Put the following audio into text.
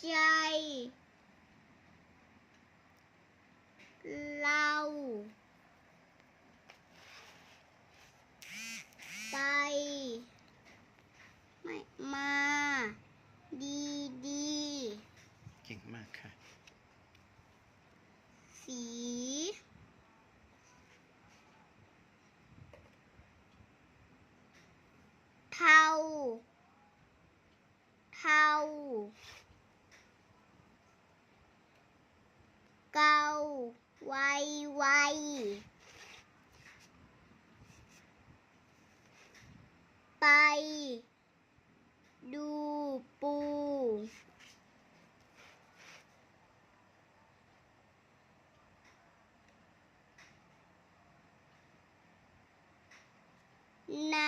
ใจ เรา ไป ไม่มา ดีดี เก่งมากค่ะ สี เทาเทา ไวไวไป ดูปู นา